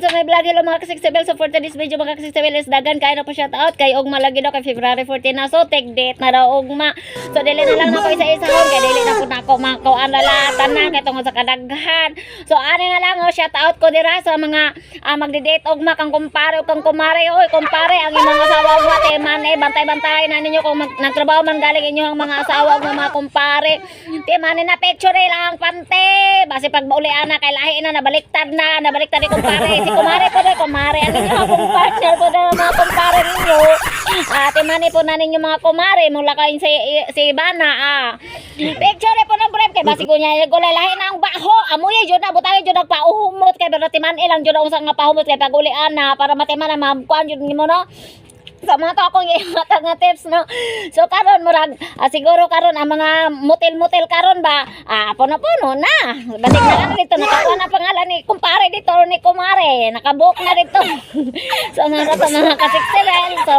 welcome sa my vlog. Hello mga kasiksibel. So for today's video mga kasiksibel is dagan kayo na po shout out kay Ugma lagi daw kay February 14 na. So take date na daw Ugma. So dili na lang na ko isa-isa hon kay dili na po na ako makakuan lalatan na kay tungod sa kadaghan. So ani na lang oh, shout out ko dira sa mga ah, magde-date Ugma kang kumpare o kang kumare. Oy kumpare ang imong asawa ugma te man eh bantay-bantay na ninyo kung mag- nagtrabaho man galing inyo ang mga asawa ugma mga kumpare. Ti man na picture eh lang pante. Basi pag maulian na kay lahi na nabaliktad na nabaliktad ni kumpare. Kumare po na kumare. Ano mga kumpare po na mga kumpare ninyo. Ate mani po na ninyo mga kumare mula kayo si si Bana ah. Picture eh po ng brem kay basi ko niya gulay lahi na ang baho. Amoy jud na butang jud nagpauhumot kay pero timan ilang jud ang nga pahumot kay pagulian na para matiman na makuan jud nimo no sa mga to akong ihatag nga tips no so karon murag ah, siguro karon ang mga motel-motel karon ba ah puno-puno na balik na lang dito nakakuha na pangalan ni kumpare dito ni kumare. Nakabook na dito so mga sa mga kasiksilen so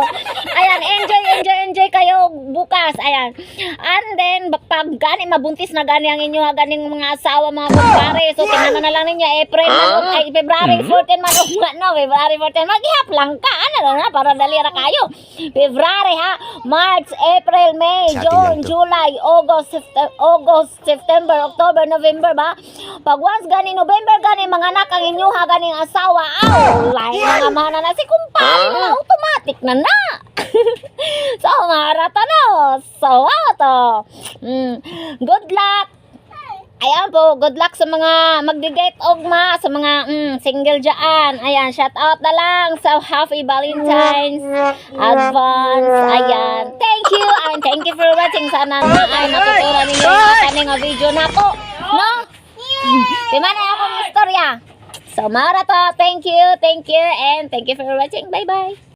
ayan enjoy enjoy enjoy kayo bukas. Ayan. And then pag gani mabuntis na gani ang inyo ganing mga asawa mga kumpare so tingnan na lang ninyo April man, ay February 14 man ugma no February 14 maghihap lang ka na para dali ra kayo. February ha? March April May June to. July August Sept- August September October November ba? Pag once gani November gani mga anak ang inyo ha ganing asawa aw lahi mga mana na si kumpare na automatic na na. So marata no so ato mm, good luck Ayan po, good luck sa mga magdi-date ogma, sa mga mm, single dyan. Ayan, shout out na lang sa Happy Valentine's Advance. Ayan, thank you and thank you for watching. Sana na ay natutunan ninyo yung kaning video na ko. No? Di man na akong istorya. So, Mara to, thank you, thank you, and thank you for watching. Bye-bye.